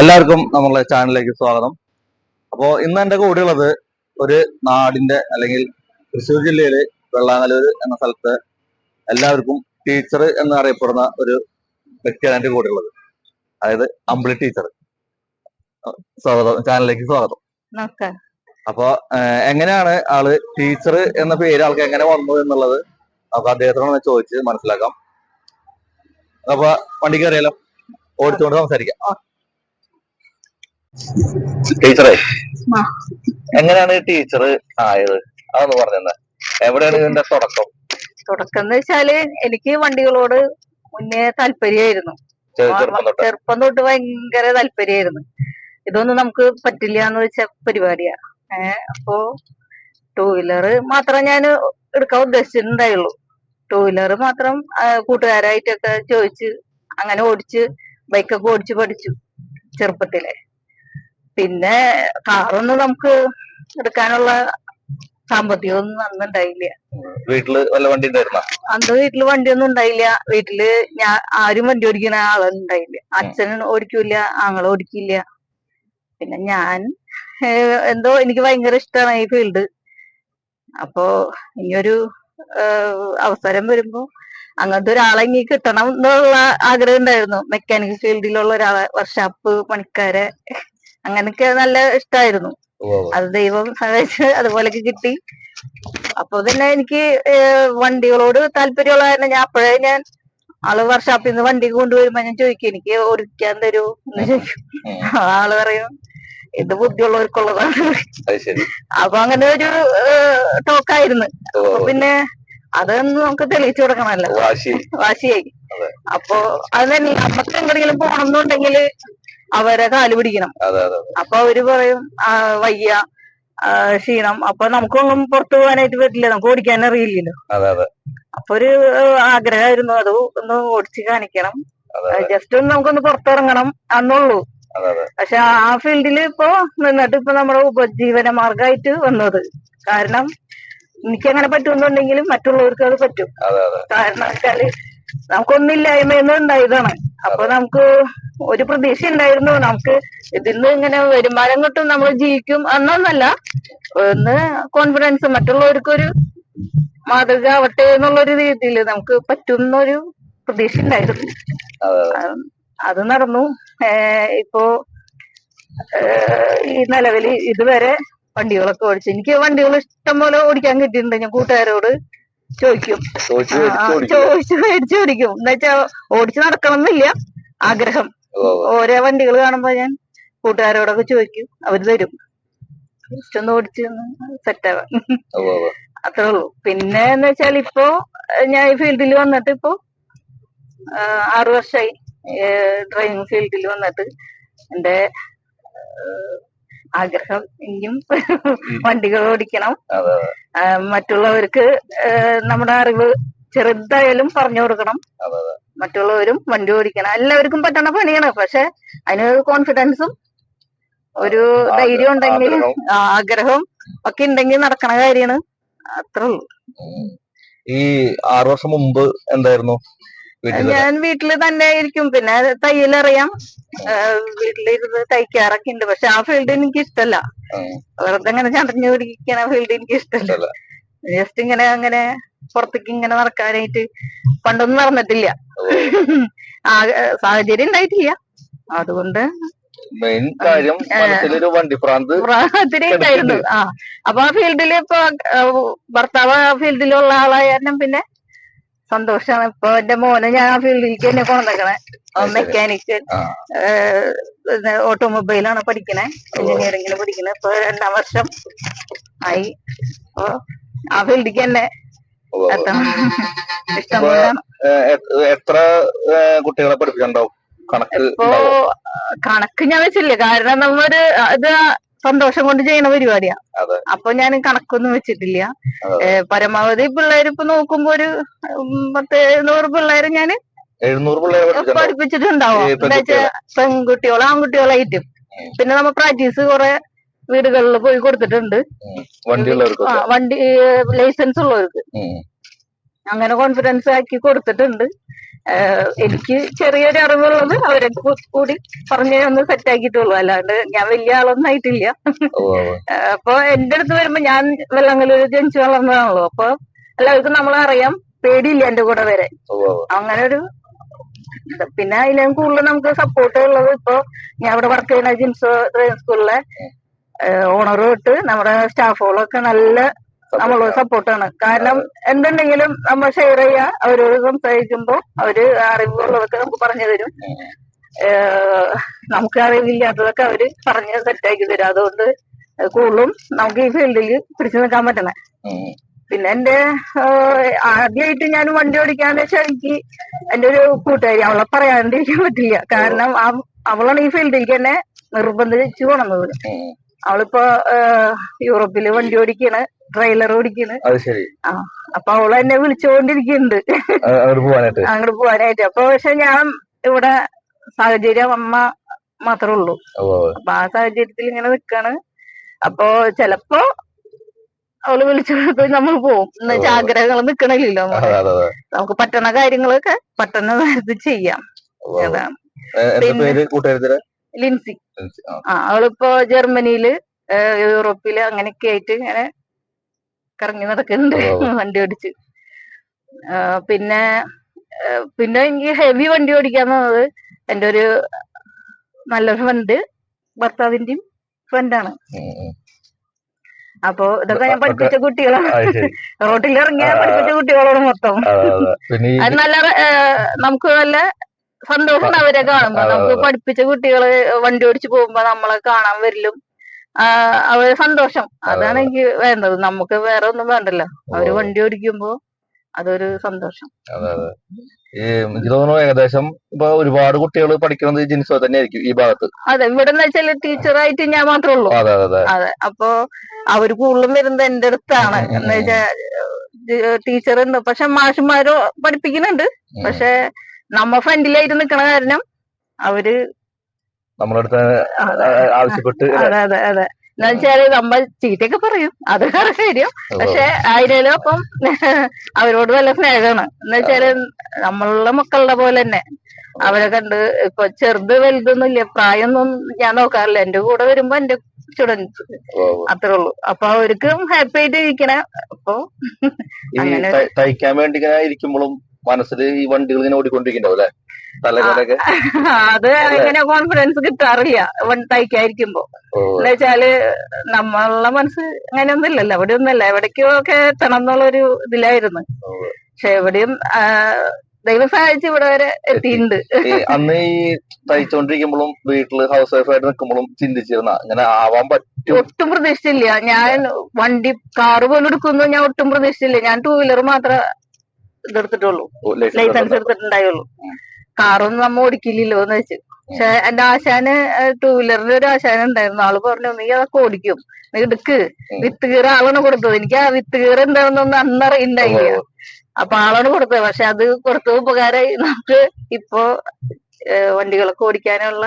എല്ലാവർക്കും നമ്മളെ ചാനലിലേക്ക് സ്വാഗതം. അപ്പോ ഇന്ന് എന്റെ കൂടെ ഉള്ളത് ഒരു നാടിന്റെ അല്ലെങ്കിൽ തൃശ്ശൂർ ജില്ലയിൽ വെള്ളാങ്ങലൂർ എന്ന സ്ഥലത്ത് എല്ലാവർക്കും ടീച്ചർ എന്ന് അറിയപ്പെടുന്ന ഒരു വ്യക്തിയാണ് എന്റെ കൂടെ ഉള്ളത് അതായത് അമ്പിളി ടീച്ചർ സ്വാഗതം. ചാനലിലേക്ക് സ്വാഗതം. അപ്പൊ എങ്ങനെയാണ് ആൾ ടീച്ചർ എന്ന പേര് ആൾക്ക് എങ്ങനെ വന്നു എന്നുള്ളത് നമുക്ക് അദ്ദേഹത്തിനോട് ചോദിച്ച് മനസ്സിലാക്കാം. അപ്പൊ വണ്ടിക്ക് അറിയാലോ ഓടിച്ചുകൊണ്ട് സംസാരിക്കാം. ടീച്ചറെ. എങ്ങനെയാണ് ടീച്ചർ ആയത്? അതൊന്ന് പറഞ്ഞത് എവിടെയാണ് ഇതിന്റെ തുടക്കം? തുടക്കം എന്ന് വെച്ചാൽ എനിക്ക് വണ്ടികളോട് മുന്നേ താല്പര്യമായിരുന്നു. ചെറുപ്പം തൊട്ട്? ഭയങ്കര താല്പര്യമായിരുന്നു. ഇതൊന്നും നമുക്ക് പറ്റില്ല എന്ന് വെച്ച പരിപാടിയാ ഏഹ് അപ്പോ ടൂ വീലർ മാത്രം ഞാൻ എടുക്കാൻ ഉദ്ദേശിച്ചിട്ടുണ്ടായുള്ളൂ. ടൂ വീലർ മാത്രം കൂട്ടുകാരായിട്ടൊക്കെ ചോദിച്ച് അങ്ങനെ ഓടിച്ച് ബൈക്കൊക്കെ ഓടിച്ച് പഠിച്ചു ചെറുപ്പത്തിലെ. പിന്നെ കാറൊന്നും നമുക്ക് എടുക്കാനുള്ള സാമ്പത്തികമൊന്നും അന്നുണ്ടായില്ല. വീട്ടിൽ വല്ല വണ്ടി ഉണ്ടായിരുന്ന? അന്ന് വീട്ടിൽ വണ്ടിയൊന്നും ഉണ്ടായില്ല. വീട്ടിൽ ഞാൻ ആരും വണ്ടി ഓടിക്കുന്ന ആളുണ്ടായില്ല അച്ഛനും ഓടിക്കൂല ആങ്ങള ഓടിക്കില്ല. പിന്നെ ഞാൻ എന്തോ എനിക്ക് ഭയങ്കര ഇഷ്ടമാണ് ഈ ഫീൽഡ്. അപ്പോ ഇനിയൊരു ഒരു അവസരം വരുമ്പോ അങ്ങനത്തെ ഒരാളെ ഇനി കിട്ടണം എന്നുള്ള ആഗ്രഹം ഉണ്ടായിരുന്നു. മെക്കാനിക് ഫീൽഡിലുള്ള ഒരാളെ വർഷാപ്പ് പണിക്കാരെ. അങ്ങനെയൊക്കെ നല്ല ഇഷ്ടമായിരുന്നു അത് ദൈവം സഹായിച്ച് അതുപോലൊക്കെ കിട്ടി. അപ്പൊ തന്നെ എനിക്ക് വണ്ടികളോട് താല്പര്യമുള്ള കാരണം ഞാൻ അപ്പോഴേ ഞാൻ ആൾ വർഷാപ്പിൽ നിന്ന് വണ്ടി കൊണ്ടുവരുമ്പോ ഞാൻ ചോദിക്കും എനിക്ക് ഓടിക്കാൻ തരൂ? എന്ന് ചോദിക്കും. ആൾ പറയും ഇത് ബുദ്ധിയുള്ളവർക്കുള്ളതാണ്. അപ്പൊ അങ്ങനെ ഒരു ടോക്കായിരുന്നു. അപ്പൊ പിന്നെ അതൊന്നും നമുക്ക് തെളിയിച്ചു കൊടുക്കണമല്ലോ. വാശി. വാശിയായി. അപ്പോ അത് തന്നെ നമുക്ക് എങ്ങനെയെങ്കിലും പോകണം എന്നുണ്ടെങ്കിൽ അവരെ കാൽ പിടിക്കണം. അപ്പൊ അവർ പറയും വയ്യ ക്ഷീണം. അപ്പൊ നമുക്കൊന്നും പുറത്തു പോകാനായിട്ട് പറ്റില്ല. നമുക്ക് ഓടിക്കാൻ അറിയില്ലല്ലോ. അപ്പൊ ഒരു ആഗ്രഹമായിരുന്നു. അത് ഒന്ന് ഓടിച്ച് കാണിക്കണം. ജസ്റ്റ് ഒന്ന് നമുക്കൊന്ന് പുറത്തിറങ്ങണം അന്നുള്ളൂ. അതെ പക്ഷെ ആ ഫീൽഡിൽ ഇപ്പോ നിന്നിട്ട് ഇപ്പൊ നമ്മുടെ ഉപജീവന മാർഗമായിട്ട് വന്നത്. കാരണം എനിക്ക് അങ്ങനെ പറ്റുന്നുണ്ടെങ്കിലും മറ്റുള്ളവർക്ക് അത് പറ്റും. കാരണം വെച്ചാൽ നമുക്കൊന്നില്ലായ്മയെന്ന് ഉണ്ടായതാണ് അപ്പൊ നമുക്ക് ഒരു പ്രതീക്ഷ ഉണ്ടായിരുന്നു നമുക്ക് ഇതിൽ നിന്ന് ഇങ്ങനെ വരുമാനം കിട്ടും നമ്മൾ ജീവിക്കും എന്നൊന്നല്ല. ഒന്ന് കോൺഫിഡൻസ് മറ്റുള്ളവർക്കൊരു മാതൃക ആവട്ടെ എന്നുള്ളൊരു രീതിയിൽ നമുക്ക് പറ്റുന്നൊരു പ്രതീക്ഷ ഉണ്ടായിരുന്നു അതെ നടന്നു. ഇപ്പോ ഈ നിലവിൽ ഇതുവരെ വണ്ടികളൊക്കെ ഓടിച്ചു. എനിക്ക് വണ്ടികൾ ഇഷ്ടം പോലെ ഓടിക്കാൻ കിട്ടിയിട്ടുണ്ട് ഞാൻ കൂട്ടുകാരോട്. ചോദിക്കും. ചോദിച്ചു മേടിച്ചു ആ, ഓടിക്കുക. മേടിച്ച് ഓടിക്കും. എന്ന് വെച്ചാ ഓടിച്ചു നടക്കണമെന്നില്ല. ആഗ്രഹം. ഓരോ വണ്ടികൾ കാണുമ്പോ ഞാൻ കൂട്ടുകാരോടൊക്കെ ചോദിക്കും. അവർ തരും. ഇഷ്ടം ഒന്ന് ഓടിച്ച് ഉവ്വ്. അത്രേ ഉള്ളൂ. പിന്നെ എന്ന് വെച്ചാൽ ഇപ്പോ ഞാൻ ഈ ഫീൽഡിൽ വന്നിട്ട് ഇപ്പോ ആറു വർഷമായി ഡ്രൈവിംഗ് ഫീൽഡിൽ വന്നിട്ട്. എന്റെ ആഗ്രഹം ഇനിയും വണ്ടികൾ ഓടിക്കണം. മറ്റുള്ളവർക്ക് നമ്മുടെ അറിവ് ചെറുതായാലും പറഞ്ഞു കൊടുക്കണം. മറ്റുള്ളവരും വണ്ടി ഓടിക്കണം. എല്ലാവർക്കും പറ്റണ പണിയാണ്. പക്ഷെ അതിന് കോൺഫിഡൻസും ഒരു ധൈര്യം ഉണ്ടെങ്കിൽ ആഗ്രഹം. ഒക്കെ ഉണ്ടെങ്കിൽ നടക്കണ കാര്യമാണ്. അത്രേ ഉള്ളൂ. ഈ ആറു വർഷം മുമ്പ് എന്തായിരുന്നു? ഞാൻ വീട്ടിൽ തന്നെ ഇരിക്കും പിന്നെ തയ്യലറിയാം. വീട്ടിലിരുന്ന് തയ്ക്കാറൊക്കെ ഉണ്ട്. പക്ഷെ ആ ഫീൽഡ് എനിക്ക് ഇഷ്ടല്ല വെറുതെ ഇങ്ങനെ ചടഞ്ഞു പിടിക്കണ ഫീൽഡ് എനിക്ക് ഇഷ്ടല്ല. ജസ്റ്റ് ഇങ്ങനെ അങ്ങനെ പുറത്തേക്ക് ഇങ്ങനെ നടക്കാനായിട്ട് പണ്ടൊന്നും നടന്നിട്ടില്ല. ആ സാഹചര്യം ഉണ്ടായിട്ടില്ല. അതുകൊണ്ട് മെയിൻ കാര്യം. മനസ്സിലൊരു ഉണ്ടായിരുന്നു. ആ അപ്പൊ ആ ഫീൽഡിൽ ഇപ്പൊ ഭർത്താവ് ആ ഫീൽഡിലുള്ള ആളായ കാരണം പിന്നെ സന്തോഷാണ്. ഇപ്പൊ എന്റെ മോനെ ഞാൻ ആ ഫീൽഡിലേക്ക് തന്നെ കൊണ്ടുവന്നേക്കണേ മെക്കാനിക്കൽ. ഓട്ടോമൊബൈലാണ് പഠിക്കണേ. എഞ്ചിനീയറിംഗിന് പഠിക്കണേ. ഇപ്പൊ രണ്ടാം വർഷം ആയി. അപ്പൊ ആ ഫീൽഡിലേക്ക് തന്നെ എത്ര കുട്ടികളെ പഠിപ്പിക്കണ്ടാവും കണക്ക് ഇപ്പോ കണക്ക് ഞാൻ വെച്ചില്ല. കാരണം നമ്മൊരു ഇത് സന്തോഷം കൊണ്ട് ചെയ്യണ പരിപാടിയാ. അപ്പൊ ഞാൻ കണക്കൊന്നും വെച്ചിട്ടില്ല. പരമാവധി പിള്ളേർ ഇപ്പൊ നോക്കുമ്പോ ഒരു പത്ത് എഴുന്നൂറ് പിള്ളേര് ഞാൻ പഠിപ്പിച്ചിട്ടുണ്ടാവും. എന്താ വെച്ചാ പെൺകുട്ടികളോ. ആൺകുട്ടികളായിട്ടും. പിന്നെ നമ്മ പ്രാക്ടീസ് കുറെ വീടുകളിൽ പോയി കൊടുത്തിട്ടുണ്ട്. വണ്ടി ലൈസൻസ് ഉള്ളവർക്ക്. അങ്ങനെ കോൺഫിഡൻസ് ആക്കി കൊടുത്തിട്ടുണ്ട്. എനിക്ക് ചെറിയൊരു അറിവുള്ളത് അവരെ കൂടി പറഞ്ഞ് ഒന്ന് സെറ്റ് ആക്കിയിട്ടുള്ളൂ. അല്ലാണ്ട് ഞാൻ വലിയ ആളൊന്നും ആയിട്ടില്ല. അപ്പൊ എന്റെ അടുത്ത് വരുമ്പോ ഞാൻ വെള്ളങ്കലൂര് ജനിച്ചു വളർന്നതാണല്ലോ. അപ്പൊ എല്ലാവർക്കും നമ്മളറിയാം പേടിയില്ല എന്റെ കൂടെ വരെ. അങ്ങനെ ഒരു. പിന്നെ അതിലും കൂടുതൽ നമുക്ക് സപ്പോർട്ട് ഉള്ളത് ഇപ്പൊ ഞാൻ ഇവിടെ വർക്ക് ചെയ്യുന്ന ജിംസ് സ്കൂളിലെ ഓണർ തൊട്ട് നമ്മുടെ സ്റ്റാഫുകളൊക്കെ നല്ല നമ്മളോട് സപ്പോർട്ടാണ് കാരണം എന്തുണ്ടെങ്കിലും നമ്മൾ ഷെയർ ചെയ്യുക അവരോട് സംസാരിക്കുമ്പോ അവർ അറിവുള്ളതൊക്കെ നമുക്ക് പറഞ്ഞു തരും. നമുക്ക് അറിവില്ലാത്തതൊക്കെ അവർ പറഞ്ഞ് സെറ്റാക്കി തരും. അതുകൊണ്ട് കൂടുതലും നമുക്ക് ഈ ഫീൽഡിൽ പിടിച്ചു നിൽക്കാൻ പറ്റണേ. പിന്നെ എന്റെ ആദ്യമായിട്ട് ഞാൻ വണ്ടി ഓടിക്കാന്ന് വെച്ചാൽ എനിക്ക് എന്റെ ഒരു കൂട്ടുകാരി അവളെ പറയാണ്ടിരിക്കാൻ പറ്റില്ല. കാരണം അവളാണ് ഈ ഫീൽഡിലേക്ക് എന്നെ നിർബന്ധിച്ചു കൊണ്ടുവന്നത്. അവളിപ്പോ യൂറോപ്പിൽ വണ്ടി ഓടിക്കണ് ട്രെയിലർ ഓടിക്കണ്. അത് ശരി. ആ അപ്പൊ അവൾ എന്നെ വിളിച്ചുകൊണ്ടിരിക്കുന്നുണ്ട് അങ്ങോട്ട് പോവാനായിട്ട്. അങ്ങോട്ട് അപ്പൊ പക്ഷെ ഞാൻ ഇവിടെ സാഹചര്യം അമ്മ മാത്രമേ ഉള്ളൂ. അപ്പൊ ആ സാഹചര്യത്തിൽ ഇങ്ങനെ നിക്കാണ്. അപ്പൊ ചെലപ്പോ അവൾ വിളിച്ചു നമ്മൾ പോവും. എന്ന് വെച്ചാൽ. ആഗ്രഹങ്ങൾ നിക്കണില്ലല്ലോ നമുക്ക് പറ്റണ കാര്യങ്ങളൊക്കെ പറ്റുന്ന നേരത്ത് ചെയ്യാം. അതാണ്. ലിൻസി. ആ. അവളിപ്പോ ജർമ്മനിയിൽ യൂറോപ്പിൽ അങ്ങനെയൊക്കെ ആയിട്ട് ഇങ്ങനെ കറങ്ങി നടക്കുന്നുണ്ട് വണ്ടി ഓടിച്ച്. പിന്നെ പിന്നെ എനിക്ക് ഹെവി വണ്ടി ഓടിക്കാന്നുള്ളത് എന്റെ ഒരു നല്ലൊരു ഫ്രണ്ട് ഭർത്താവിന്റെയും ഫ്രണ്ടാണ്. അപ്പോ ഇതൊക്കെ ഞാൻ പഠിപ്പിച്ച കുട്ടികളാണ്. റോട്ടിൽ ഇറങ്ങിയ പഠിപ്പിച്ച കുട്ടികളാണ് മൊത്തം. അതെ നല്ല നമുക്ക് നല്ല സന്തോഷം അവരെ കാണുമ്പോ. നമുക്ക് പഠിപ്പിച്ച കുട്ടികൾ വണ്ടി ഓടിച്ചു പോകുമ്പോ നമ്മളെ കാണാൻ വരലും അവർ സന്തോഷം. അതാണ് എനിക്ക് വേണ്ടത്. നമുക്ക് വേറെ ഒന്നും വേണ്ടല്ലോ. അവർ വണ്ടി ഓടിക്കുമ്പോ അതൊരു സന്തോഷം. അതെ അതെ. എനിക്ക് തോന്നുന്നു ഏകദേശം ഇപ്പൊ ഒരുപാട് കുട്ടികൾ പഠിക്കുന്നത് ജിൻസോ തന്നെ ആയിരിക്കും ഈ ഭാഗത്ത്. അതെ ഇവിടെ എന്ന് വെച്ചാൽ ടീച്ചറായിട്ട് ഞാൻ മാത്രമേ ഉള്ളൂ. അതെ അതെ അതെ. അപ്പൊ അവർ കൂടുതലും വരുന്നത് എന്റെ അടുത്താണ്. എന്ന് വെച്ചാ ടീച്ചർ ഉണ്ട് പക്ഷെ മാഷുമാരോ പഠിപ്പിക്കുന്നുണ്ട്. പക്ഷെ നമ്മ ഫ്രണ്ടിലായിട്ട് നിക്കണ കാരണം അവർ നമ്മളടുത്ത് ആവശ്യപ്പെട്ട് അതെ അതെ അതെ. എന്നുവെച്ചാൽ നമ്മൾ ചീത്തയൊക്കെ പറയും. അത് വേറെ കാര്യം. പക്ഷെ അതിനും അപ്പം അവരോട് നല്ല സ്നേഹമാണ്. എന്നുവെച്ചാൽ നമ്മളുടെ മക്കളുടെ പോലെ തന്നെ. അവരെ കണ്ട് ഇപ്പൊ ചെറുത് വലുതൊന്നും ഇല്ല പ്രായമൊന്നും ഞാൻ നോക്കാറില്ല. എന്റെ കൂടെ വരുമ്പോ എന്റെ സ്റ്റുഡൻസ്. അത്രേ ഉള്ളൂ. അപ്പൊ അവർക്കും ഹാപ്പി ആയിട്ട് ഇരിക്കണേ അപ്പൊ തയ്ക്കാൻ വേണ്ടി ഇരിക്കുമ്പോഴും മനസ്സിൽ ഈ വണ്ടികൾ ഇങ്ങനെ ഓടിക്കൊണ്ടിരിക്കുന്നുണ്ടാവും അല്ലെ? അത് അങ്ങനെ കോൺഫിഡൻസ് കിട്ടാറില്ല. തയ്ക്കായിരിക്കുമ്പോ എന്ന് വെച്ചാൽ നമ്മളുടെ മനസ്സ് അങ്ങനെയൊന്നും ഇല്ലല്ലോ അവിടെ ഒന്നല്ല എവിടേക്കോ ഒക്കെ എത്തണം എന്നുള്ളൊരു ഇതിലായിരുന്നു. പക്ഷെ എവിടെയും ആ, ദൈവം സഹായിച്ച് ഇവിടെ വരെ എത്തിയിട്ടുണ്ട്. ഈ അന്ന് ഈ തയ്ച്ചോണ്ടിരിക്കുമ്പോഴും വീട്ടിൽ ഹൗസ് വൈഫ് ആയിട്ട് നിൽക്കുമ്പോഴും ചിന്തിച്ചിരുന്ന ഇങ്ങനെ ആവാൻ പറ്റും. ഒട്ടും പ്രതീക്ഷിച്ചില്ല. ഞാൻ വണ്ടി കാറ് പോലും എടുക്കുന്നു ഞാൻ ഒട്ടും പ്രതീക്ഷിച്ചില്ല. ഞാൻ ടൂ വീലർ മാത്രമേ ഇതെടുത്തിട്ടുള്ളൂ ലൈസൻസ് ലൈസൻസ് എടുത്തിട്ടുണ്ടോ? എടുത്തിട്ടുണ്ടായുള്ളൂ. കാറൊന്നും നമ്മ ഓടിക്കില്ലല്ലോ എന്ന് വെച്ച്. പക്ഷെ എന്റെ ആശാന് ടൂ വീലറിന്റെ ഒരു ആശാൻ ഉണ്ടായിരുന്നു. ആൾ പറഞ്ഞു നീ അതൊക്കെ ഓടിക്കും. നീ എടുക്ക്. വിത്ത് കീറ ആളാണ് കൊടുത്തത്. എനിക്ക് ആ വിത്ത് കീറ എന്താണെന്നൊന്നും അന്ന് അറിയണ്ടായില്ല. ഉവ്വ് ഉവ്വ്. അപ്പൊ ആളാണ് കൊടുത്തത്. പക്ഷെ അത് കൊടുത്ത ഉപകാരമായി. നമുക്ക് ഇപ്പോ വണ്ടികളൊക്കെ ഓടിക്കാനുള്ള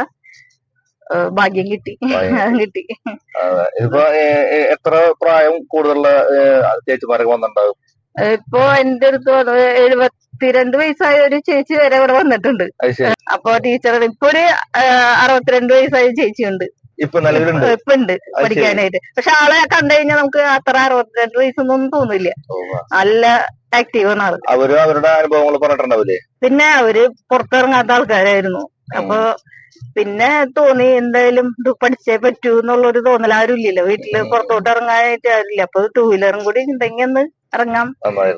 ഭാഗ്യം കിട്ടി. ഭാഗ്യം കിട്ടി. ഇതിപ്പോ എത്ര പ്രായം കൂടുതലുള്ള ചേച്ചിമാരൊക്കെ വന്നിട്ടുണ്ടാവും ഇപ്പൊ എന്റെ അടുത്ത് എഴുപത്തിരണ്ട് വയസ്സായ ഒരു ചേച്ചി വരെ ഇവിടെ വന്നിട്ടുണ്ട്. അപ്പൊ ടീച്ചർ ഇപ്പൊ ഒരു അറുപത്തിരണ്ട് വയസ്സായ ചേച്ചിയുണ്ട്. ഇപ്പൊ നിലവിലുണ്ട്? ഇപ്പൊ ഉണ്ട്. പഠിക്കാനായിട്ട്. പക്ഷെ ആളെ കണ്ടു കഴിഞ്ഞാൽ നമുക്ക് അത്ര അറുപത്തിരണ്ട് വയസ്സൊന്നും തോന്നില്ല. നല്ല ആക്റ്റീവ് ആണ് ആൾ. അവർ അവരുടെ അനുഭവങ്ങൾ പറഞ്ഞിട്ടുണ്ടാവില്ലേ പിന്നെ അവർ പുറത്തിറങ്ങാത്ത ആൾക്കാരായിരുന്നു. അപ്പൊ പിന്നെ തോന്നി എന്തായാലും ഇത് പഠിച്ചേ പറ്റൂ എന്നുള്ളൊരു തോന്നൽ ആരും ഇല്ലല്ലോ വീട്ടിൽ പുറത്തോട്ട് ഇറങ്ങാനായിട്ട് ആരില്ല അപ്പൊ ടൂ വീലറും കൂടി ഉണ്ടെങ്കിൽ ഒന്ന് ഇറങ്ങാം.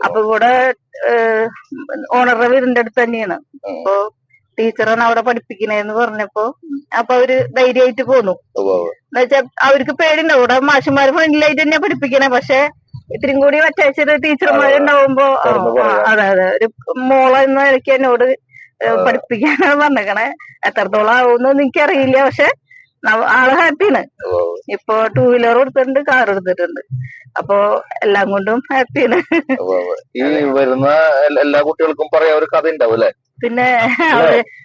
അപ്പൊ ഇവിടെ ഓണറുടെ വീടിന്റെ അടുത്ത് തന്നെയാണ്. അപ്പൊ ടീച്ചറാണ് അവിടെ പഠിപ്പിക്കണേന്ന് പറഞ്ഞപ്പോ അപ്പൊ അവർ ധൈര്യമായിട്ട് പോന്നു. എന്നുവെച്ചാ. അവർക്ക് പേടിണ്ടാവും ഇവിടെ മാഷന്മാര് ഫ്രണ്ടിലായിട്ട് തന്നെ പഠിപ്പിക്കണേ. പക്ഷെ ഇത്രയും കൂടി അറ്റാച്ച്ഡ് ടീച്ചർമാരുണ്ടാവുമ്പോ. അതെ അതെ. ഒരു മോള എന്ന നിലയ്ക്ക് എന്നോട് പഠിപ്പിക്കാനാണ് പറഞ്ഞേക്കണേ. എത്രത്തോളം ആവുമെന്ന് എനിക്കറിയില്ല. പക്ഷെ ആൾ ഹാപ്പിയാണ്. ഇപ്പൊ ടൂ വീലർ എടുത്തിട്ടുണ്ട് കാർ എടുത്തിട്ടുണ്ട് അപ്പൊ എല്ലാം കൊണ്ടും ഹാപ്പിയാണ്. ഈ വരുന്ന എല്ല- കുട്ടികൾക്കും പറയാ ഒരു കഥ ഉണ്ടാവും അല്ലെ പിന്നെ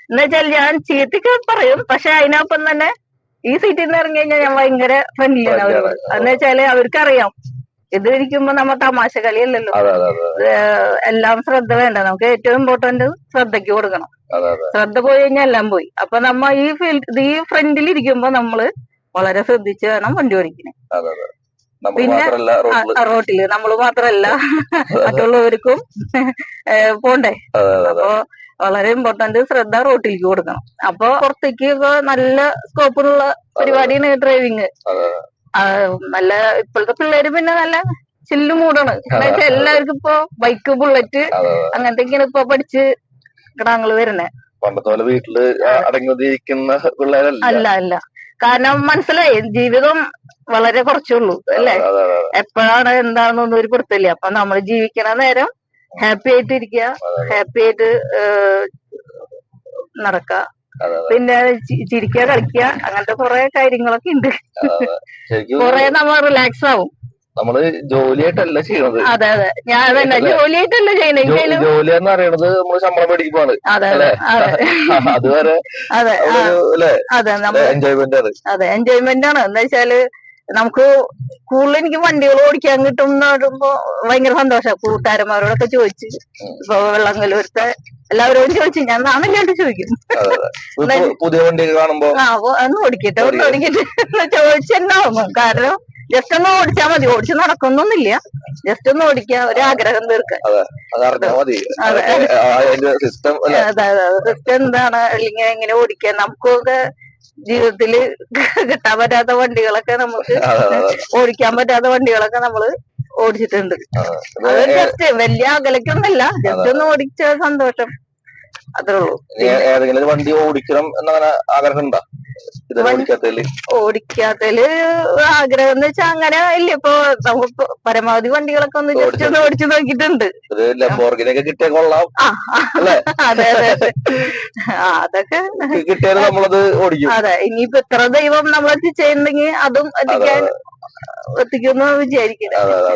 എന്നുവെച്ചാൽ ഞാൻ ചീത്തക്ക് പറയും പക്ഷെ അതിനൊപ്പം തന്നെ ഈ സീറ്റിൽ നിന്ന് ഇറങ്ങി കഴിഞ്ഞാൽ ഞാൻ ഭയങ്കര ഫ്രണ്ട്ലിയാണ് ആണ്. അവരോട് എന്ന് വെച്ചാൽ അവർക്കറിയാം ഇത് ഇരിക്കുമ്പോ നമ്മ തമാശ കളിയല്ലല്ലോ. അതെ അതെ അതെ ഏഹ് എല്ലാം ശ്രദ്ധ വേണ്ട. നമുക്ക് ഏറ്റവും ഇമ്പോർട്ടന്റ് ശ്രദ്ധയ്ക്ക് കൊടുക്കണം. അതെ അതെ. ശ്രദ്ധ പോയി കഴിഞ്ഞാൽ എല്ലാം പോയി. അപ്പൊ നമ്മ ഈ ഫീൽഡ് ഈ ഫ്രണ്ടിൽ ഇരിക്കുമ്പോ നമ്മൾ വളരെ ശ്രദ്ധിച്ച് വേണം വണ്ടി ഓടിക്കാൻ അതെ അതെ. നമ്മൾ പിന്നെ- മാത്രല്ല റോഡിൽ റോട്ടിൽ നമ്മൾ മാത്രല്ല മറ്റുള്ളവർക്കും ഏഹ് പോണ്ടേ? അതെ അതെ അതെ. അപ്പൊ വളരെ ഇമ്പോർട്ടന്റ് ശ്രദ്ധ റോട്ടിലേക്ക് കൊടുക്കണം. അപ്പൊ പുറത്തേക്ക് നല്ല സ്കോപ്പുള്ള പരിപാടിയാണ് ഡ്രൈവിങ് അതെ. നല്ല ഇപ്പോഴത്തെ പിള്ളേര് പിന്നെ നല്ല ചില്ലു മൂടാണ്. എന്നുവെച്ചാൽ എല്ലാവർക്കും ഇപ്പൊ ബൈക്ക് ബുള്ളറ്റ് അങ്ങനത്തെ അങ്ങനത്തെയൊക്കെയാണ് ഇപ്പൊ പഠിച്ച് ഗ്രാങ്ങൾ വരുന്നേ. പണ്ടത്തെ പോലെ വീട്ടിൽ അടങ്ങി പിള്ളേരല്ല. അല്ല അല്ല. കാരണം മനസ്സിലായി ജീവിതം വളരെ കുറച്ചുള്ളൂ അല്ലെ? എപ്പോഴാണ് എന്താണെന്നൊന്നും ഒരു പിടുത്തില്ല അപ്പൊ നമ്മൾ ജീവിക്കണ നേരം ഹാപ്പി ആയിട്ട് ഇരിക്കുക ഹാപ്പി ആയിട്ട് നടക്കുക. പിന്നെ ചിരിക്കുക കളിക്കുക അങ്ങനത്തെ കുറെ കാര്യങ്ങളൊക്കെ ഉണ്ട്. കുറെ നമ്മൾ റിലാക്സ് ആവും. നമ്മൾ ജോലിയായിട്ടല്ല ചെയ്യണത്. അതെ അതെ. ഞാൻ തന്നെ? ജോലിയായിട്ടല്ല ചെയ്യണെങ്കിലും ജോലി എന്ന് പറയുന്നത് നമ്മൾ ശമ്പളം അതെ അതുവരെ അതെ എൻജോയ്മെന്റ് ആണ്. അതെ എൻജോയ്മെന്റ് ആണ്. എന്താ വെച്ചാൽ നമുക്ക് കൂടുതൽ എനിക്ക് വണ്ടികൾ ഓടിക്കാൻ കിട്ടും എന്ന് പറയുമ്പോ ഭയങ്കര സന്തോഷമാണ് കൂട്ടുകാരന്മാരോടൊക്കെ ചോദിച്ച് ഇപ്പൊ വെള്ളങ്കലൂരത്തെ എല്ലാവരോടും ചോദിച്ചു ഞാൻ നാണല്ലാണ്ട് ചോദിക്കും. പുതിയ വണ്ടി കാണുമ്പോ ആ ഒന്ന് ഓടിക്കട്ടെ ഒന്ന് ഓടിക്കട്ടെ. ചോദിച്ചെന്നാവും. കാരണം ജസ്റ്റ് ഒന്ന് ഓടിച്ചാ മതി. ഓടിച്ച് നടക്കുന്നൊന്നുമില്ല. ജസ്റ്റ് ഒന്ന് ഓടിക്കുക ഒരു ആഗ്രഹം തീർക്കാൻ. സിസ്റ്റം എന്താണ്? അല്ലെങ്കിൽ എങ്ങനെ ഓടിക്കാൻ? നമുക്കൊക്കെ ജീവിതത്തിൽ കിട്ടാൻ പറ്റാത്ത വണ്ടികളൊക്കെ നമുക്ക്. ഓടിക്കാൻ പറ്റാത്ത വണ്ടികളൊക്കെ നമ്മൾ ഓടിച്ചിട്ടുണ്ട്. അതൊരു അത് ജസ്റ്റ് വലിയ അകലേക്കൊന്നല്ല ജസ്റ്റ് ഒന്ന് ഓടിച്ച സന്തോഷം. അത്രേ ഉള്ളൂ. ഏതെങ്കിലും വണ്ടി ഓടിക്കണം എന്നങ്ങനെ ആഗ്രഹം ഉണ്ടോ ഓടിക്കാത്തതിൽ? ഓടിക്കാത്തതിൽ ആഗ്രഹം എന്ന് വെച്ചാൽ അങ്ങനെ ഇല്ല. ഇപ്പൊ നമുക്ക് പരമാവധി വണ്ടികളൊക്കെ ഒന്ന് ജസ്റ്റ് ഒന്ന് ഓടിച്ചു നോക്കിയിട്ടുണ്ട്. ലംബോർഗിനൊക്കെ കിട്ടിയ കൊള്ളാം. അതെ അതെ അതൊക്കെ കിട്ടിയാലും നമ്മളത് ഓടിക്കും. അതെ ഇനിയിപ്പോ എത്ര ദൈവം നമ്മൾ ചെയ്യുന്നെങ്കിൽ അതും എത്തിക്കാൻ എത്തിക്കുമെന്ന് അതെ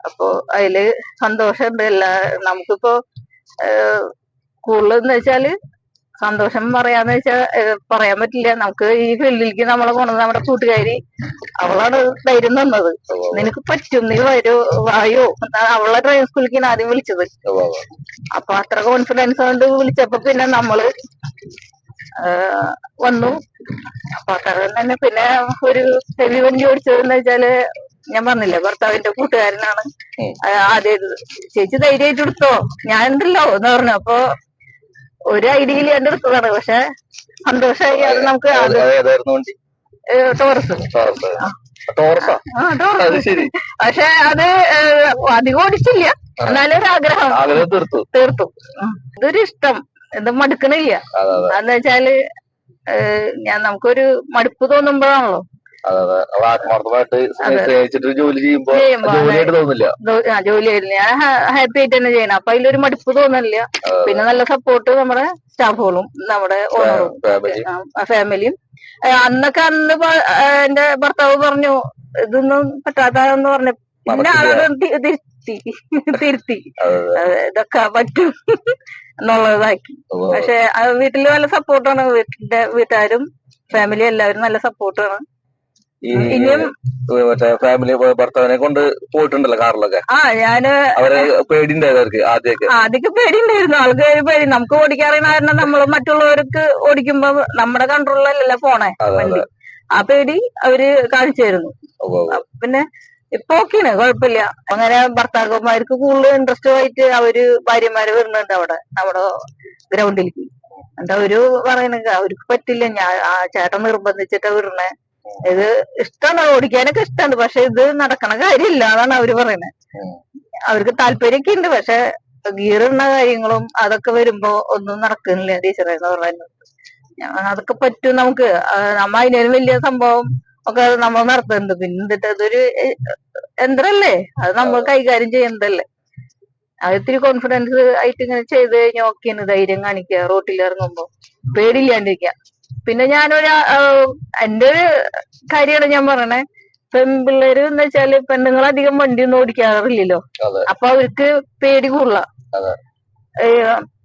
അപ്പൊ അതിൽ സന്തോഷമുണ്ട്. എല്ലാ നമുക്കിപ്പോ കൂടുതൽ എന്ന് വെച്ചാൽ സന്തോഷം പറയാന്ന് വെച്ചാൽ പറയാൻ പറ്റില്ല. നമുക്ക് ഈ ഫീൽഡിലേക്ക് നമ്മളെ പോണത് നമ്മുടെ കൂട്ടുകാരി അവളാണ് ധൈര്യം തന്നത്. നിനക്ക് പറ്റും നീ വരൂ വായോ. എന്നാണ് അവളെ ഡ്രൈവിംഗ് സ്കൂളിലേക്കാണ് ആദ്യം വിളിച്ചത്. അപ്പൊ അത്ര കോൺഫിഡൻസ് കൊണ്ട് വിളിച്ചപ്പോ പിന്നെ നമ്മൾ വന്നു. അപ്പൊ അത്ര തന്നെ പിന്നെ ഒരു ഹെവി വണ്ടി ഓടിച്ചതെന്ന് വെച്ചാൽ ഞാൻ പറഞ്ഞില്ലേ ഭർത്താവിന്റെ കൂട്ടുകാരനാണ്. ആദ്യം. ചേച്ചി ധൈര്യമായിട്ട് എടുത്തോ? ഞാൻ ഉണ്ടല്ലോ എന്ന് പറഞ്ഞു. അപ്പൊ ഒരു ഐഡിയയിൽ എന്റെ അടുത്തതാണ് പക്ഷെ സന്തോഷമായി അത് നമുക്ക് അത് ടോറസ്. പക്ഷെ അത് അധികം ഓടിച്ചില്ല. എന്നാലും ഒരു ആഗ്രഹം. തീർത്തു. തീർത്തു. ഇതൊരു ഇഷ്ടം. എന്താ മടുക്കണില്ല. എന്താന്ന് വെച്ചാൽ ഞാൻ നമുക്കൊരു മടുപ്പ് തോന്നുമ്പോഴാണല്ലോ. അതെ അതെ. അവ ആത്മാർത്ഥമായിട്ട് അതെ. സ്നേഹിച്ചിട്ട് ജോലി ചെയ്യുമ്പോ ജോലിയായിട്ട് തോന്നില്ല. ദോ- ആ, ഞാൻ ഹാപ്പി ആയിട്ട് തന്നെ ചെയ്യണം. അപ്പൊ അതിലൊരു മടുപ്പ് തോന്നില്ല പിന്നെ നല്ല സപ്പോർട്ട് നമ്മുടെ സ്റ്റാഫുകളും നമ്മുടെ ഓണറും ഫാമിലിയും അന്നൊക്കെ അന്ന് എന്റെ ഭർത്താവ് പറഞ്ഞു ഇതൊന്നും പറ്റാത്തതെന്ന് പറഞ്ഞു. പിന്നെ. ആളത് തിരുത്തി. തിരുത്തി. അതെ അത്. ഇതൊക്കെ പറ്റും. എന്നുള്ളതാക്കി. പക്ഷെ അത് വീട്ടിൽ നല്ല സപ്പോർട്ടാണ് വീട്ടിന്റെ വീട്ടുകാരും ഫാമിലി എല്ലാവരും നല്ല സപ്പോർട്ടാണ് ഈ ഇനിയും മറ്റേ ഫാമിലി ഭർത്താവിനെ കൊണ്ട് പോയിട്ടുണ്ടല്ലോ കാറിലൊക്കെ. ആ ഞാൻ അവരെ പേടിണ്ടായത് അവർക്ക് ആദ്യമൊക്കെ ആദ്യമൊക്കെ പേടിയുണ്ടായിരുന്നു. ആൾക്ക് ഒരു പേടി. നമുക്ക് ഓടിക്കാറിയുന്ന കാരണം നമ്മൾ മറ്റുള്ളവർക്ക് ഓടിക്കുമ്പോ നമ്മുടെ കൺട്രോളിലല്ല പോണേ വണ്ടി. ആ പേടി അവർ കാണിച്ചു തരുന്നു ഉവ്വ് ഉവ്വ്. അപ്പൊ പിന്നെ ഇപ്പൊ ഓക്കെയാണ് കുഴപ്പമില്ല. അങ്ങനെ ഭർത്താക്കന്മാർക്ക് കൂടുതൽ ഇൻട്രസ്റ്റ് ആയിട്ട് അവർ ഭാര്യമാര് വരുന്നുണ്ട് അവിടെ നമ്മുടെ ഗ്രൗണ്ടിലേക്ക് എന്താ അവർ പറയണ അവർക്ക് പറ്റില്ല. ഞാൻ ആ ചേട്ടൻ നിർബന്ധിച്ചിട്ടാ വിടണേ. ഇത് ഇഷ്ടമാണ് ഓടിക്കാനൊക്കെ ഇഷ്ടമാണ് പക്ഷെ ഇത് നടക്കണ കാര്യമില്ല അതാണ് അവർ പറയുന്നത്. അവർക്ക് താല്പര്യമൊക്കെ ഉണ്ട് പക്ഷെ ഗീറുന്ന കാര്യങ്ങളും അതൊക്കെ വരുമ്പോ ഒന്നും നടക്കുന്നില്ല ടീച്ചറെ എന്ന് പറയുന്നത് അതൊക്കെ പറ്റും നമുക്ക്. നമ്മ അതിനൊരു വലിയ സംഭവം ഒക്കെ നമ്മൾ നടത്തുന്നുണ്ട്. പിന്നെ അതൊരു യന്ത്രല്ലേ? അത് നമ്മൾ കൈകാര്യം ചെയ്യുന്നതല്ലേ അത് ഇത്തിരി കോൺഫിഡൻസ് ആയിട്ട് ഇങ്ങനെ ചെയ്ത് കഴിഞ്ഞാൽ ഓക്കെയാണ് ധൈര്യം കാണിക്കുക റോട്ടിൽ ഇറങ്ങുമ്പോ പേടിയില്ലാണ്ടിരിക്കുക. പിന്നെ ഞാനൊരു ഒരു എന്റെ ഒരു കാര്യമാണ് ഞാൻ പറയണേ. പെൺപിള്ളേര് എന്ന് വെച്ചാൽ പെണ്ണുങ്ങൾ അധികം വണ്ടി ഒന്നും ഓടിക്കാറില്ലല്ലോ. അപ്പൊ അവർക്ക് പേടി കൂടുതല.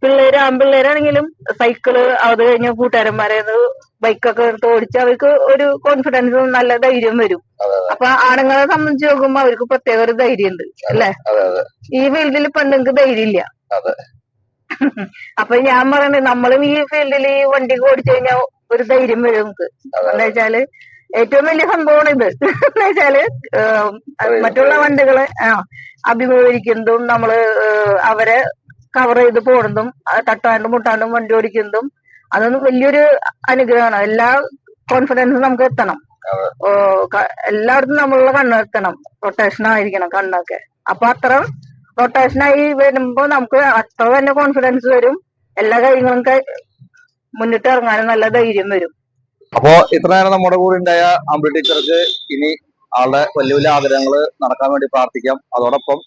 പിള്ളേര് ആൺപിള്ളേരാണെങ്കിലും സൈക്കിൾ അത് കഴിഞ്ഞ കൂട്ടുകാരന്മാരെ ബൈക്കൊക്കെ എടുത്ത് ഓടിച്ച് അവർക്ക് ഒരു കോൺഫിഡൻസും നല്ല ധൈര്യം വരും. അപ്പൊ ആണുങ്ങളെ സംബന്ധിച്ച് നോക്കുമ്പോ അവർക്ക് പ്രത്യേക ഒരു ധൈര്യം ഉണ്ട് അല്ലെ ഈ ഫീൽഡിൽ പെണ്ണുങ്ങൾക്ക് ധൈര്യം ഇല്ല. അപ്പൊ ഞാൻ പറയുന്നത് നമ്മളും ഈ ഫീൽഡിൽ ഈ വണ്ടി ഓടിച്ചു കഴിഞ്ഞാൽ ഒരു ധൈര്യം വരും നമുക്ക്. എന്താ വെച്ചാൽ ഏറ്റവും വലിയ സംഭവമാണ് ഇത്. എന്ന് വെച്ചാൽ മറ്റുള്ള വണ്ടികളെ ആ അഭിമുഖീകരിക്കുന്നതും നമ്മൾ അവരെ കവർ ചെയ്ത് പോണതും തട്ടാണ്ടും മുട്ടാണ്ടും വണ്ടി ഓടിക്കുന്നതും അതൊന്നും വലിയൊരു അനുഗ്രഹമാണ്. എല്ലാ കോൺഫിഡൻസും നമുക്ക് എത്തണം. ഓ, എല്ലായിടത്തും എല്ലായിടത്തും കണ്ണ് എത്തണം. റൊട്ടേഷൻ ആയിരിക്കണം കണ്ണൊക്കെ. അപ്പൊ അത്ര റൊട്ടേഷൻ ആയി വരുമ്പോ നമുക്ക് അത്ര തന്നെ കോൺഫിഡൻസ് വരും. എല്ലാ കാര്യങ്ങളും മുന്നിട്ട് ഇറങ്ങാനും നല്ല ധൈര്യം വരും. അപ്പോ ഇത്ര നേരം നമ്മുടെ കൂടെ ഉണ്ടായ അമ്പിളി ടീച്ചർക്ക് ഇനി ആളുടെ വലിയ വലിയ ആഗ്രഹങ്ങൾ നടക്കാൻ വേണ്ടി പ്രാർത്ഥിക്കാം. അതോടൊപ്പം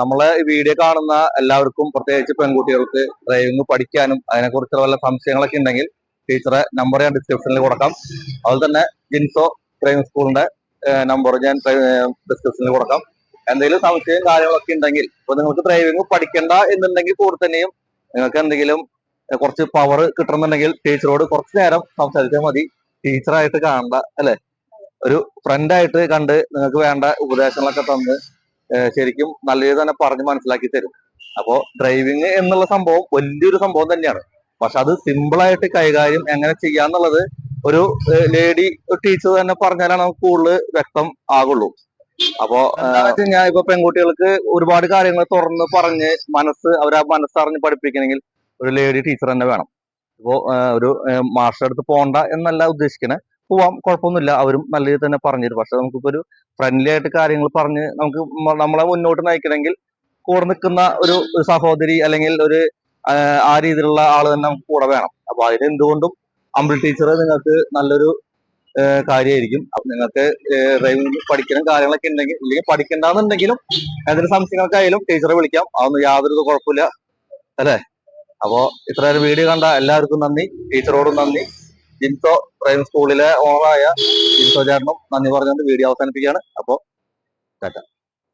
നമ്മളെ വീഡിയോ കാണുന്ന എല്ലാവർക്കും പ്രത്യേകിച്ച് പെൺകുട്ടികൾക്ക് ഡ്രൈവിംഗ് പഠിക്കാനും അതിനെക്കുറിച്ചുള്ള വല്ല സംശയങ്ങളൊക്കെ ഉണ്ടെങ്കിൽ ടീച്ചറെ നമ്പർ ഞാൻ ഡിസ്ക്രിപ്ഷനിൽ കൊടുക്കാം. അതുപോലെ തന്നെ ജിൻസോ ഡ്രൈവിംഗ് സ്കൂളിന്റെ നമ്പർ ഞാൻ ഡിസ്ക്രിപ്ഷനിൽ കൊടുക്കാം. എന്തെങ്കിലും സംശയം കാര്യങ്ങളൊക്കെ ഉണ്ടെങ്കിൽ ഇപ്പൊ നിങ്ങൾക്ക് ഡ്രൈവിംഗ് പഠിക്കണ്ട എന്നുണ്ടെങ്കിൽ കൂടെ തന്നെയും നിങ്ങൾക്ക് എന്തെങ്കിലും കുറച്ച് പവർ കിട്ടണമെന്നുണ്ടെങ്കിൽ ടീച്ചറോട് കുറച്ച് നേരം സംസാരിച്ചാൽ മതി. ടീച്ചറായിട്ട് കാണണ്ട അല്ലെ? ഒരു ഫ്രണ്ടായിട്ട് കണ്ട് നിങ്ങൾക്ക് വേണ്ട ഉപദേശങ്ങളൊക്കെ തന്ന് ശരിക്കും നല്ല രീതിയിൽ തന്നെ പറഞ്ഞ് മനസ്സിലാക്കി തരും. അപ്പോ ഡ്രൈവിങ് എന്നുള്ള സംഭവം വലിയൊരു സംഭവം തന്നെയാണ്. പക്ഷെ അത് സിമ്പിളായിട്ട് കൈകാര്യം എങ്ങനെ ചെയ്യാന്നുള്ളത് ഒരു ലേഡി ടീച്ചർ തന്നെ പറഞ്ഞാലാണ് നമുക്ക് കൂടുതൽ വ്യക്തം ആകുള്ളൂ. അപ്പോ ഞാൻ ഇപ്പൊ പെൺകുട്ടികൾക്ക് ഒരുപാട് കാര്യങ്ങൾ തുറന്ന് പറഞ്ഞ് മനസ്സ് അവരാ മനസ്സറിഞ്ഞ് പഠിപ്പിക്കണമെങ്കിൽ ഒരു ലേഡി ടീച്ചർ തന്നെ വേണം. ഇപ്പോ ഒരു മാസ്റ്റർ അടുത്ത് പോണ്ട എന്നല്ല ഉദ്ദേശിക്കുന്നത് പോവാം കുഴപ്പമൊന്നുമില്ല. അവരും നല്ല രീതിയിൽ തന്നെ പറഞ്ഞുതരും. പക്ഷെ നമുക്കിപ്പോ ഒരു ഫ്രണ്ട്ലി ആയിട്ട് കാര്യങ്ങൾ പറഞ്ഞ് നമുക്ക് നമ്മളെ മുന്നോട്ട് നയിക്കണമെങ്കിൽ കൂടെ നിൽക്കുന്ന ഒരു സഹോദരി അല്ലെങ്കിൽ ഒരു ആ, രീതിയിലുള്ള ആൾ തന്നെ നമുക്ക് കൂടെ വേണം. അപ്പൊ അതിന് എന്തുകൊണ്ടും അമ്പിൾ ടീച്ചർ നിങ്ങൾക്ക് നല്ലൊരു കാര്യമായിരിക്കും. അപ്പൊ നിങ്ങൾക്ക് ഡ്രൈവിംഗ് പഠിക്കണം കാര്യങ്ങളൊക്കെ ഉണ്ടെങ്കിൽ ഇല്ലെങ്കിൽ പഠിക്കണ്ടെന്നുണ്ടെങ്കിലും എന്തെങ്കിലും സംശയങ്ങൾക്കായാലും ടീച്ചറെ വിളിക്കാം. അതൊന്നും യാതൊരു കുഴപ്പമില്ല. അല്ലേ? അപ്പോ ഇത്രയൊരു വീഡിയോ കണ്ട എല്ലാവർക്കും നന്ദി. ടീച്ചറോടും നന്ദി. ജിൻസോ ഡ്രൈവിംഗ് സ്കൂളിലെ ഓണറായ ജിൻസോ ചേട്ടനും നന്ദി പറഞ്ഞുകൊണ്ട് വീഡിയോ അവസാനിപ്പിക്കുകയാണ്. അപ്പോ ടാറ്റ